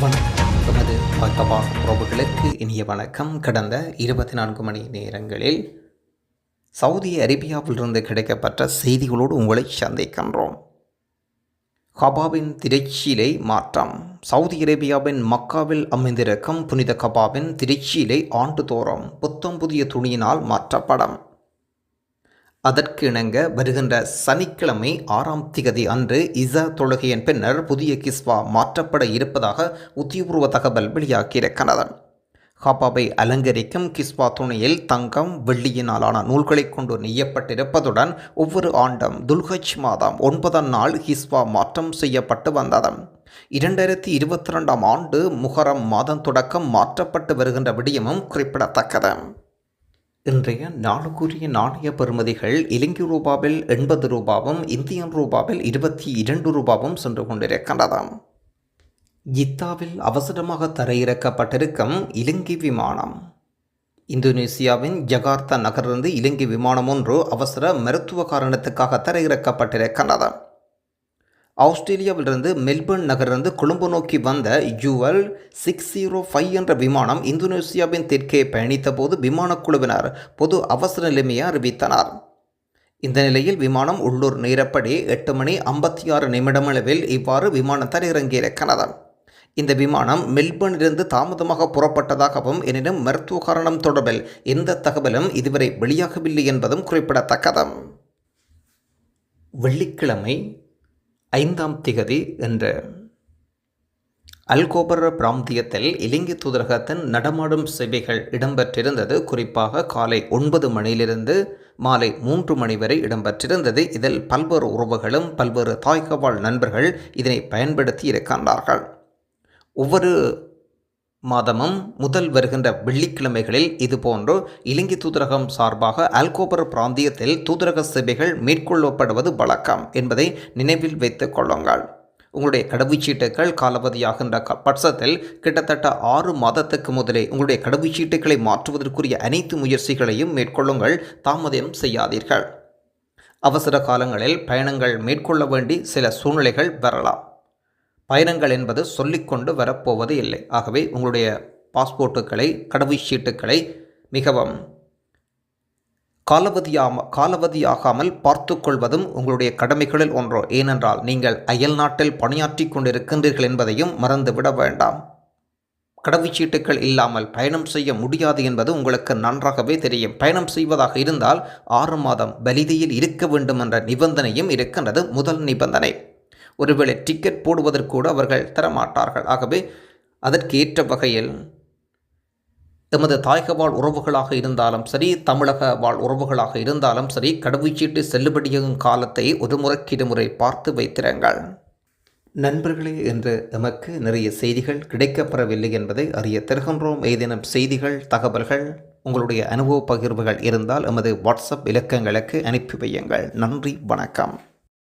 வணக்கம். எமது வாய்த்தபா உறவுகளுக்கு இனிய வணக்கம் கடந்த இருபத்தி நான்கு மணி நேரங்களில் சவுதி அரேபியாவிலிருந்து கிடைக்கப்பட்ட செய்திகளோடு உங்களை சந்திக்கின்றோம். கபாவின் திருச்சியிலை மாற்றம். சவுதி அரேபியாவின் மக்காவில் அமைந்திருக்கும் புனித கபாவின் திருச்சியிலை ஆண்டுதோறும் புத்தம் புதிய துணியினால் மாற்றப்படும். அதற்கு இணங்க வருகின்ற சனிக்கிழமை ஆறாம் திகதி அன்று இசா தொழுகையின் பின்னர் புதிய கிஸ்வா மாற்றப்பட இருப்பதாக உத்தியபூர்வ தகவல் வெளியாகியிருக்கிறது ஹாபாவை அலங்கரிக்கும் கிஸ்வா துணியில் தங்கம் வெள்ளியினாலான நூல்களை கொண்டு நெய்யப்பட்டிருப்பதுடன் ஒவ்வொரு ஆண்டும் துல்ஹஜ் மாதம் ஒன்பதாம் நாள் கிஸ்வா மாற்றம் செய்யப்பட்டு வந்தது. இரண்டாயிரத்தி இருபத்தி ரெண்டாம் ஆண்டு முஹரம் மாதம் தொடக்கம் மாற்றப்பட்டு வருகின்ற விடயமும் குறிப்பிடத்தக்கது. இன்றைய நாளுக்குரிய நாணய பெறுமதிகள் இலங்கை ரூபாவில் எண்பது ரூபாவும் இந்தியன் ரூபாவில் இருபத்தி இரண்டு ரூபாவும் சென்று கொண்டிருக்கின்றதாம். ஜித்தாவில் அவசரமாக தரையிறக்கப்பட்டிருக்கும் இலங்கை விமானம். இந்தோனேசியாவின் ஜகார்த்தா நகரிலிருந்து இலங்கை விமானம் ஒன்று அவசர மருத்துவ காரணத்துக்காக தரையிறக்கப்பட்டிருக்கின்றது ஆஸ்திரேலியாவிலிருந்து மெல்பர்ன் நகரிலிருந்து கொழும்பு நோக்கி வந்த யூஎல் சிக்ஸ் ஜீரோ ஃபைவ் என்ற விமானம் இந்தோனேசியாவின் தெற்கே பயணித்தபோது விமானக்குழுவினர் பொது அவசர நிலைமையை அறிவித்தனர். இந்த நிலையில் விமானம் உள்ளூர் நேரப்படி எட்டு மணி ஐம்பத்தி ஆறு நிமிடமளவில் இவ்வாறு விமானம் இறங்கியிருக்கிறது. இந்த விமானம் மெல்பர்னிலிருந்து தாமதமாக புறப்பட்டதாகவும் எனினும் மருத்துவ காரணம் தொடர்பில் எந்த தகவலும் இதுவரை வெளியாகவில்லை என்பதும் குறிப்பிடத்தக்கது. வெள்ளிக்கிழமை ஐந்தாம் திகதி என்று அல்கோபர பிராந்தியத்தில் இலங்கை தூதரகத்தின் நடமாடும் சேவைகள் இடம்பெற்றிருந்தது. குறிப்பாக காலை ஒன்பது மணியிலிருந்து மாலை மூன்று மணி வரை இடம்பெற்றிருந்தது. இதில் பல்வேறு உறவுகளும் பல்வேறு தாய்கவாழ் நண்பர்கள் இதனை பயன்படுத்தி இருக்கின்றார்கள். ஒவ்வொரு மாதமும் முதல் வருகின்ற வெள்ளிக்கிழமைகளில் இதுபோன்று இலங்கை தூதரகம் சார்பாக அல்கோபர் பிராந்தியத்தில் தூதரக சேவைகள் மேற்கொள்ளப்படுவது வழக்கம் என்பதை நினைவில் வைத்துக் கொள்ளுங்கள். உங்களுடைய கடவுச்சீட்டுகள் காலாவதியாகின்ற க பட்சத்தில் கிட்டத்தட்ட ஆறு மாதத்துக்கு முதலே உங்களுடைய கடவுச்சீட்டுகளை மாற்றுவதற்குரிய அனைத்து முயற்சிகளையும் மேற்கொள்ளுங்கள் தாமதம் செய்யாதீர்கள். அவசர காலங்களில் பயணங்கள் மேற்கொள்ள வேண்டி சில சூழ்நிலைகள் வரலாம். பயணங்கள் என்பது சொல்லிக்கொண்டு வரப்போவது இல்லை. ஆகவே உங்களுடைய பாஸ்போர்ட்டுகளை கடவுச்சீட்டுகளை மிகவும் காலவதியாம காலவதியாகாமல் பார்த்து கொள்வதும் உங்களுடைய கடமைகளில் ஒன்றோ. ஏனென்றால் நீங்கள் அயல் நாட்டில் பணியாற்றி கொண்டிருக்கின்றீர்கள் என்பதையும் மறந்துவிட வேண்டாம். கடவுச்சீட்டுகள் இல்லாமல் பயணம் செய்ய முடியாது என்பது உங்களுக்கு நன்றாகவே தெரியும். பயணம் செய்வதாக இருந்தால் ஆறு மாதம் பலிதியில் இருக்க வேண்டும் என்ற நிபந்தனையும் இருக்கின்றது. முதல் நிபந்தனை. ஒருவேளை டிக்கெட் போடுவதற்கூட அவர்கள் தரமாட்டார்கள். ஆகவே அதற்கு ஏற்ற வகையில் எமது தாயக வாழ் உறவுகளாக இருந்தாலும் சரி தமிழக வாழ் உறவுகளாக இருந்தாலும் சரி கடவுச்சீட்டு செல்லுபடியாகும் காலத்தை ஒரு முறைக்கு இருமுறை பார்த்து வைத்திருங்கள். நண்பர்களே என்று எமக்கு நிறைய செய்திகள் கிடைக்கப்பெறவில்லை என்பதை அறிய தருகின்றோம். ஏதேனும் செய்திகள் தகவல்கள் உங்களுடைய அனுபவ பகிர்வுகள் இருந்தால் எமது வாட்ஸ்அப் இலக்கங்களுக்கு அனுப்பி வையுங்கள். நன்றி வணக்கம்.